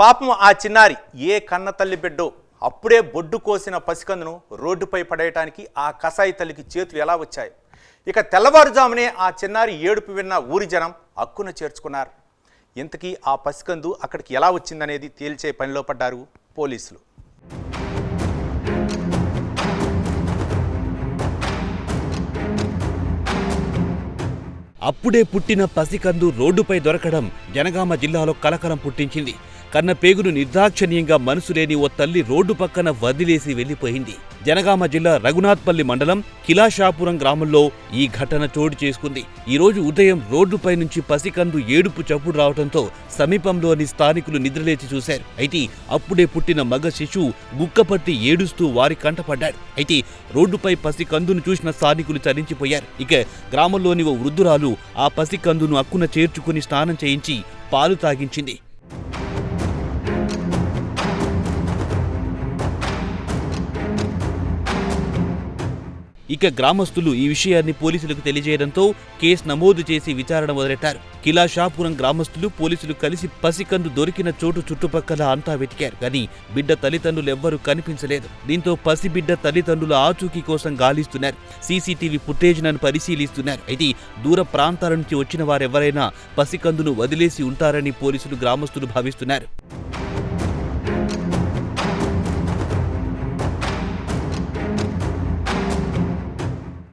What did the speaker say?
పాపం ఆ చిన్నారి ఏ కన్న తల్లి బిడ్డో అప్పుడే బొడ్డు కోసిన పసికందును రోడ్డుపై పడేయటానికి ఆ కసాయి తల్లికి చేతులు ఎలా వచ్చాయి? ఇక తెల్లవారుజామునే ఆ చిన్నారి ఏడుపు విన్న ఊరి జనం హక్కున చేర్చుకున్నారు. ఇంతకీ ఆ పసికందు అక్కడికి ఎలా వచ్చిందనేది తేల్చే పనిలో పడ్డారు పోలీసులు. అప్పుడే పుట్టిన పసికందు రోడ్డుపై దొరకడం జనగామ జిల్లాలో కలకలం పుట్టించింది. కన్న పేగును నిర్దాక్షణీయంగా మనసు లేని ఓ తల్లి రోడ్డు పక్కన వదిలేసి వెళ్ళిపోయింది జనగామ జిల్లా రఘునాథ్పల్లి మండలం కిలాషాపురం గ్రామంలో ఈ ఘటన చోటు చేసుకుంది. ఈ రోజు ఉదయం రోడ్డుపై నుంచి పసికందు ఏడుపు చప్పుడు రావడంతో సమీపంలోని స్థానికులు నిద్రలేచి చూశారు. అయితే అప్పుడే పుట్టిన మగ శిశువు గుక్కపట్టి ఏడుస్తూ వారి కంటపడ్డాడు అయితే రోడ్డుపై పసికందును చూసిన స్థానికులు చలించిపోయారు. ఇక గ్రామంలోని ఓ వృద్ధురాలు ఆ పసికందును అక్కున చేర్చుకుని స్నానం చేయించి పాలు తాగించింది. ఇక గ్రామస్తులు ఈ విషయాన్ని పోలీసులకు తెలియజేయడంతో కేసు నమోదు చేసి విచారణ మొదలెట్టారు. కిలాషాపురం గ్రామస్తులు పోలీసులు కలిసి పసికందు దొరికిన చోటు చుట్టుపక్కల అంతా వెతికారు. కానీ బిడ్డ తల్లిదండ్రులు ఎవ్వరూ కనిపించలేదు. దీంతో పసిబిడ్డ తల్లిదండ్రుల ఆచూకీ కోసం గాలిస్తున్నారు. సీసీటీవీ ఫుటేజ్లను పరిశీలిస్తున్నారు. అయితే దూర ప్రాంతాల నుంచి వచ్చిన వారెవరైనా పసికందును వదిలేసి ఉంటారని పోలీసులు గ్రామస్తులు భావిస్తున్నారు.